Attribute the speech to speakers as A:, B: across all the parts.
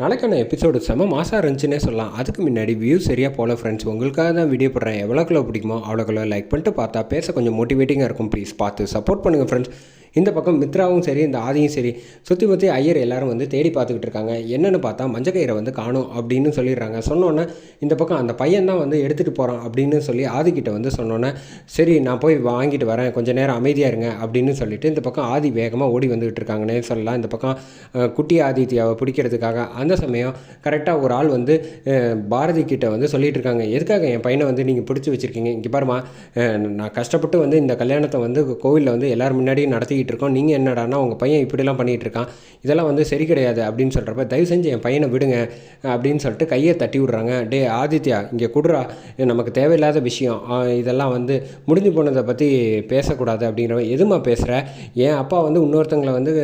A: நாளைக்கான எபிசோடு செம மாசாக இருந்துச்சுன்னே சொல்லலாம். அதுக்கு முன்னாடி வியூ சரியாக போகல ஃப்ரெண்ட்ஸ் உங்களுக்காக தான் வீடியோ போடுறேன். எவ்வளோக்குள்ள பிடிக்குமோ அவ்வளோக்குள்ள லைக் பண்ணிட்டு பார்த்தா பேச கொஞ்சம் மோட்டிவேட்டிங்காக இருக்கும். ப்ளீஸ் பார்த்து சப்போர்ட் பண்ணுங்கள் ஃப்ரெண்ட்ஸ் இந்த பக்கம் மித்ராவும் சரி இந்த ஆதியும் சரி சுற்றி முற்றி ஐயர் எல்லாரும் வந்து தேடி பார்த்துக்கிட்டு இருக்காங்க. என்னென்னு பார்த்தா மஞ்சக்கயிறை வந்து காணும் அப்படின்னு சொல்லிடுறாங்க. சொன்னோன்னே இந்த பக்கம் அந்த பையன் தான் வந்து எடுத்துகிட்டு போகிறான் அப்படின்னு சொல்லி ஆதிக்கிட்ட வந்து சொன்னோன்னே சரி நான் போய் வாங்கிட்டு வரேன். கொஞ்சம் நேரம் அமைதியாக இருங்க அப்படின்னு சொல்லிட்டு இந்த பக்கம் ஆதி வேகமாக ஓடி வந்துக்கிட்டு இருக்காங்கன்னே சொல்லலாம். இந்த பக்கம் குட்டி ஆதித்யாவை பிடிக்கிறதுக்காக அந்த சமயம் கரெக்டாக ஒரு ஆள் வந்து பாரதி கிட்ட வந்து சொல்லிட்டு இருக்காங்க. எதுக்காக என் பையனை வந்து நீங்கள் பிடிச்சி வச்சுருக்கீங்க? இங்கே பாருமா நான் கஷ்டப்பட்டு வந்து இந்த கல்யாணத்தை வந்து கோவிலில் வந்து எல்லோரும் முன்னாடியும் நடத்திக்கிட்டு இருக்கோம் நீங்கள் என்னடான்னா உங்கள் பையன் இப்படிலாம் பண்ணிகிட்டு இருக்கான் இதெல்லாம் வந்து சரி கிடையாது அப்படின்னு சொல்கிறப்ப தயவு செஞ்சு என் பையனை விடுங்க அப்படின்னு சொல்லிட்டு கையை தட்டி விட்றாங்க. டே ஆதித்யா இங்கே குடுறா. நமக்கு தேவையில்லாத விஷயம். இதெல்லாம் வந்து முடிஞ்சு போனதை பற்றி பேசக்கூடாது அப்படிங்கிற எதுமா பேசுகிற என் அப்பா வந்து இன்னொருத்தங்களை வந்து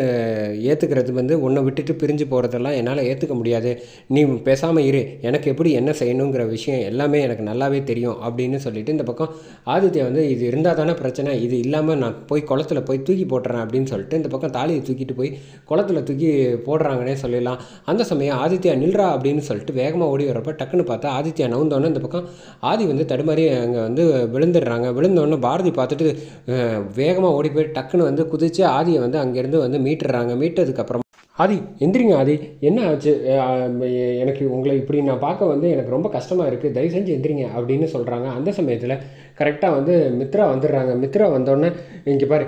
A: ஏற்றுக்கிறது வந்து உன்னை விட்டுட்டு பிரிஞ்சு போகிறதெல்லாம் என்னால் ஏற்றுக்க முடியாது. நீ பேசாமல் இரு. எனக்கு எப்படி என்ன செய்யணுங்கிற விஷயம் எல்லாமே எனக்கு நல்லாவே தெரியும் அப்படின்னு சொல்லிட்டு இந்த பக்கம் ஆதித்யா வந்து இது இருந்தால் தானே பிரச்சனை. இது இல்லாமல் நான் போய் குளத்துல போய் தூக்கி போட்டுறேன் அப்படின்னு சொல்லிட்டு இந்த பக்கம் தாலியை தூக்கிட்டு போய் குளத்துல தூக்கி போடுறாங்கன்னே சொல்லிடலாம். அந்த சமயம் ஆதித்யா நில்றா அப்படின்னு சொல்லிட்டு வேகமாக ஓடி வரப்போ டக்குன்னு பார்த்தா ஆதித்யா நவுந்தோன்னே இந்த பக்கம் ஆதி வந்து தடுமாறி அங்கே வந்து விழுந்துடுறாங்க. விழுந்தோடனே பாரதி பார்த்துட்டு வேகமாக ஓடி போய் டக்குன்னு வந்து குதித்து ஆதியை வந்து அங்கேருந்து வந்து மீட்டுறாங்க மீட்டதுக்கப்புறம் ஆதி எந்திரிங்க ஆதி. என்ன ஆச்சு? எனக்கு உங்களை இப்படி நான் பார்க்க வந்து எனக்கு ரொம்ப கஷ்டமாக இருக்குது தயவு செஞ்சு எந்திரிங்க அப்படின்னு சொல்கிறாங்க அந்த சமயத்தில் கரெக்டாக வந்து மித்ரா வந்துடுறாங்க. மித்ரா வந்தோடனே இங்கே பாரு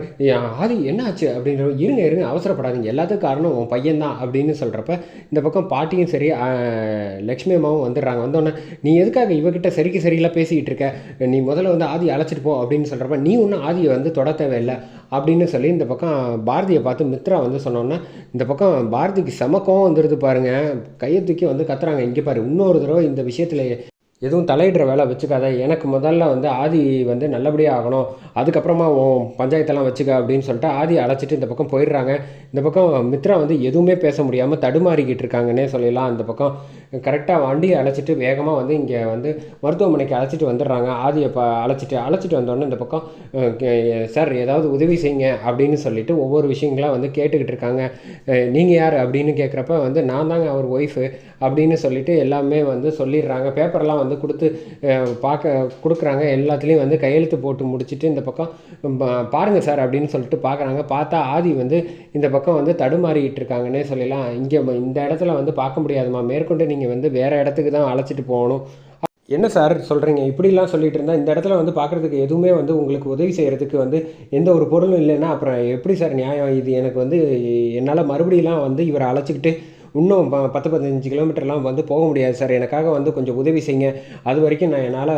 A: ஆதி என்ன ஆச்சு? அப்படின்ற இருங்க இருங்க அவசரப்படாதீங்க. எல்லாத்துக்கும் காரணம் உன் பையன்தான். அப்படின்னு சொல்கிறப்ப இந்த பக்கம் பாட்டியும் சரி லக்ஷ்மி அம்மாவும் வந்துடுறாங்க. வந்தோடனே நீ எதுக்காக இவகிட்ட சரிக்கு சரியில்லாம் பேசிக்கிட்டு இருக்க? நீ முதல்ல வந்து ஆதி அழைச்சிட்டு போ அப்படின்னு சொல்கிறப்ப நீ ஒன்றும் ஆதியை வந்து தொட தேவையில்லை. அப்படின்னு சொல்லி இந்த பக்கம் பாரதியை பார்த்து மித்ரா வந்து சொன்னோன்னே இந்த பக்கம் பாரதிக்கு செம கோவம் வந்துடுது பாருங்க. கையை தூக்கி வந்து கத்துறாங்க. இங்கே பாரு இன்னொரு தடவை இந்த விஷயத்தில் எதுவும் தலையிடுற வேலை வச்சுக்காத. எனக்கு முதல்ல வந்து ஆதி வந்து நல்லபடியாக ஆகணும். அதுக்கப்புறமா உன் பஞ்சாயத்தெல்லாம் வச்சுக்க அப்படின்னு சொல்லிட்டு ஆதி அழைச்சிட்டு இந்த பக்கம் போயிடுறாங்க. இந்த பக்கம் மித்ரா வந்து எதுவுமே பேச முடியாமல் தடுமாறிக்கிட்டு இருக்காங்கன்னே சொல்லலாம் அந்த பக்கம். கரெக்டாக வண்டியை அழைச்சிட்டு வேகமாக வந்து இங்கே வந்து மருத்துவமனைக்கு அழைச்சிட்டு வந்துடுறாங்க. ஆதியை இப்போ அழைச்சிட்டு அழைச்சிட்டு வந்தோடனே இந்த பக்கம் கே- சார் ஏதாவது உதவி செய்யுங்க அப்படின்னு சொல்லிட்டு ஒவ்வொரு விஷயங்களாக வந்து கேட்டுக்கிட்டு இருக்காங்க. நீங்கள் யார் அப்படின்னு கேட்குறப்ப வந்து நான் தாங்க அவர் ஒய்ஃபு அப்படின்னு சொல்லிட்டு எல்லாமே வந்து சொல்லிடுறாங்க. பேப்பர்லாம் வந்து கொடுத்து பார்க்க கொடுக்குறாங்க. எல்லாத்துலேயும் வந்து கையெழுத்து போட்டு முடிச்சுட்டு இந்த பக்கம் பாருங்கள் சார் அப்படின்னு சொல்லிட்டு பார்க்குறாங்க. பார்த்தா ஆதி வந்து இந்த பக்கம் வந்து தடுமாறிக்கிட்டு இருக்காங்கன்னே சொல்லலாம். இங்கே இந்த இடத்துல வந்து பார்க்க முடியாதுமா மேற்கொண்டு நீங்கள் வந்து வேறு இடத்துக்கு தான் அழைச்சிட்டு போகணும். என்ன சார் சொல்கிறீங்க இப்படிலாம் சொல்லிட்டு இருந்தால் இந்த இடத்துல வந்து பார்க்குறதுக்கு எதுவுமே வந்து உங்களுக்கு உதவி செய்கிறதுக்கு வந்து எந்த ஒரு பொருளும் இல்லைன்னா அப்புறம் எப்படி சார் நியாயம்? இது எனக்கு வந்து என்னால் மறுபடியெல்லாம் வந்து இவரை அழைச்சிக்கிட்டு இன்னும் ப பத்து பதினஞ்சு கிலோமீட்டர்லாம் வந்து போக முடியாது சார். எனக்காக வந்து கொஞ்சம் உதவி செய்யுங்க. அது வரைக்கும் நான் என்னால்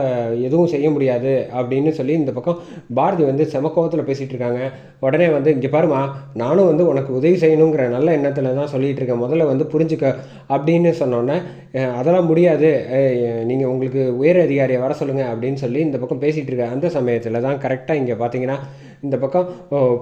A: எதுவும் செய்ய முடியாது அப்படின்னு சொல்லி இந்த பக்கம் பாரதி வந்து செமக்கோவத்தில் பேசிகிட்டு இருக்காங்க. உடனே வந்து இங்கே பாருமா நானும் வந்து உனக்கு உதவி செய்யணுங்கிற நல்ல எண்ணத்தில் தான் சொல்லிகிட்டு இருக்கேன். முதல்ல வந்து புரிஞ்சுக்க அப்படின்னு சொன்னோன்னே அதெல்லாம் முடியாது. நீங்கள் உங்களுக்கு உயர் அதிகாரியை வர சொல்லுங்கள் அப்படின்னு சொல்லி இந்த பக்கம் பேசிகிட்டு இருக்க அந்த சமயத்தில் தான் கரெக்டாக இங்கே பார்த்தீங்கன்னா இந்த பக்கம்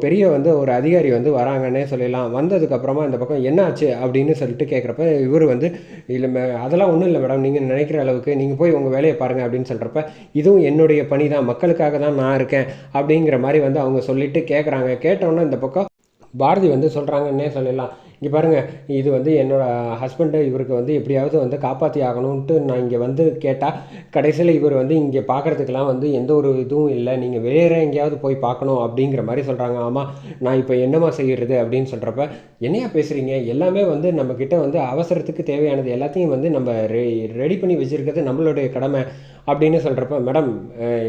A: பெரிய வந்து ஒரு அதிகாரி வந்து வராங்கன்னே சொல்லலாம். வந்ததுக்கப்புறமா இந்த பக்கம் என்னாச்சு அப்படின்னு சொல்லிட்டு கேட்குறப்ப இவர் வந்து இல்லை மே- அதெல்லாம் ஒன்றும் இல்லை மேடம். நீங்கள் நினைக்கிற அளவுக்கு நீங்கள் போய் உங்கள் வேலையை பாருங்கள் அப்படின்னு சொல்கிறப்ப இதுவும் என்னுடைய பணி தான். மக்களுக்காக தான் நான் இருக்கேன் அப்படிங்கிற மாதிரி வந்து அவங்க சொல்லிட்டு கேட்குறாங்க கேட்டோன்னே இந்த பக்கம் பாரதி வந்து சொல்கிறாங்கன்னே சொல்லலாம். இங்கே பாருங்கள் இது வந்து என்னோட ஹஸ்பண்டு இவருக்கு வந்து எப்படியாவது வந்து காப்பாற்றி ஆகணும்ன்ட்டு நான் இங்கே வந்து கேட்டால் கடைசியில் இவர் வந்து இங்கே பார்க்குறதுக்கெல்லாம் வந்து எந்த ஒரு இதுவும் இல்லை. நீங்கள் வேறு எங்கேயாவது போய் பார்க்கணும் அப்படிங்கிற மாதிரி சொல்கிறாங்க ஆமாம் நான் இப்போ என்னம்மா செய்கிறது அப்படின்னு சொல்கிறப்ப என்னையா பேசுகிறீங்க எல்லாமே வந்து நம்மக்கிட்ட வந்து அவசரத்துக்கு தேவையானது எல்லாத்தையும் வந்து நம்ம ரெ ரெடி பண்ணி வச்சுருக்கிறது நம்மளுடைய கடமை அப்படின்னு சொல்கிறப்ப மேடம்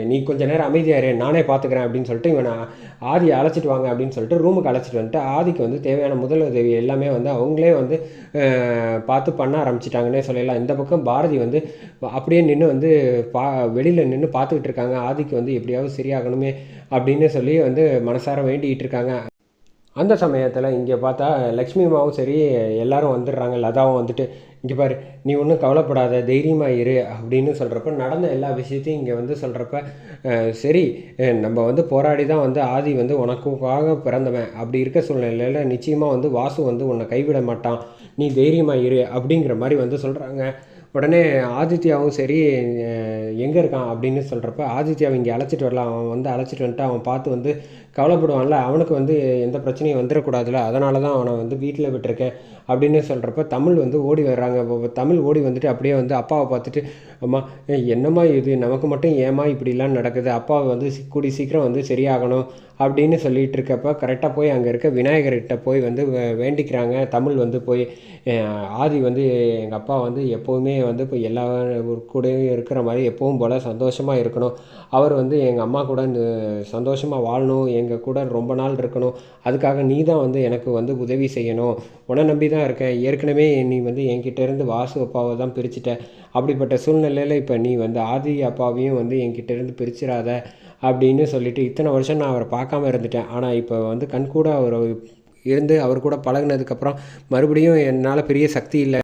A: நீ கொஞ்சம் நேரம் அமைதியா நானே பார்த்துக்கிறேன் அப்படின்னு சொல்லிட்டு இவனை ஆதியை அழைச்சிட்டு வாங்க அப்படின்னு சொல்லிட்டு ரூமுக்கு அழைச்சிட்டு வந்துட்டு ஆதிக்கு வந்து தேவையான முதல் உதவி எல்லாமே வந்து அவங்களே வந்து பார்த்து பண்ண ஆரம்பிச்சிட்டாங்கன்னே சொல்லலாம். இந்த பக்கம் பாரதி வந்து அப்படியே நின்று வந்து பா வெளியில் நின்று பார்த்துக்கிட்டு இருக்காங்க. ஆதிக்கு வந்து எப்படியாவது சரியாகணுமே அப்படின்னு சொல்லி வந்து மனசார வேண்டிகிட்டு இருக்காங்க. அந்த சமயத்தில் இங்கே பார்த்தா லக்ஷ்மி அம்மாவும் சரி எல்லாரும் வந்துடுறாங்க லதாவும் வந்துட்டு இங்கே பாரு நீ ஒன்றும் கவலைப்படாத தைரியமாக இரு அப்படின்னு சொல்கிறப்ப நடந்த எல்லா விஷயத்தையும் இங்கே வந்து சொல்கிறப்ப சரி நம்ம வந்து போராடி தான் வந்து ஆதி வந்து உனக்குக்காக பிறந்தவன். அப்படி இருக்க சூழ்நிலையில் நிச்சயமாக வந்து வாசு வந்து உன்னை கைவிட மாட்டான். நீ தைரியமாக இரு அப்படிங்கிற மாதிரி வந்து சொல்கிறாங்க உடனே ஆதித்யாவும் சரி எங்கே இருக்கான் அப்படின்னு சொல்கிறப்ப ஆதித்யாவை இங்கே அழைச்சிட்டு வரலாம். அவன் வந்து அழைச்சிட்டு வந்துட்டு அவன் பார்த்து வந்து கவலைப்படுவான்ல அவனுக்கு வந்து எந்த பிரச்சனையும் வந்துடக்கூடாதுல்ல அதனால தான் அவனை வந்து வீட்டில் விட்டுருக்கேன் அப்படின்னு சொல்கிறப்ப தமிழ் வந்து ஓடி வர்றாங்க. தமிழ் ஓடி வந்துட்டு அப்படியே வந்து அப்பாவை பார்த்துட்டு அம்மா என்னம்மா இது? நமக்கு மட்டும் ஏம்மா இப்படிலாம் நடக்குது? அப்பாவை வந்து கூடி சீக்கிரம் வந்து சரியாகணும் அப்படின்னு சொல்லிட்டு இருக்கப்ப கரெக்டாக போய் அங்கே இருக்க விநாயகர்கிட்ட போய் வந்து வேண்டிக்கிறாங்க. தமிழ் வந்து போய் ஆதி வந்து எங்கள் அப்பா வந்து எப்போவுமே வந்து இப்போ எல்லா கூடயும் இருக்கிற மாதிரி எப்பவும் போல் சந்தோஷமாக இருக்கணும். அவர் வந்து எங்கள் அம்மா கூட சந்தோஷமாக வாழணும். எங்கள் கூட ரொம்ப நாள் இருக்கணும். அதுக்காக நீ தான் வந்து எனக்கு வந்து உதவி செய்யணும். உன நம்பி தான் இருக்கேன். ஏற்கனவே நீ வந்து என்கிட்டேருந்து வாசு அப்பாவை தான் பிரிச்சுட்ட. அப்படிப்பட்ட சூழ்நிலையில் இப்போ நீ வந்து ஆதி அப்பாவையும் வந்து என்கிட்டேருந்து பிரிச்சிடாத அப்படின்னு சொல்லிட்டு இத்தனை வருஷம் நான் அவரை பார்க்காம இருந்துட்டேன். ஆனால் இப்போ வந்து கண் கூட அவர் இருந்து அவர் கூட பழகினதுக்கப்புறம் மறுபடியும் என்னால் பெரிய சக்தி இல்லை.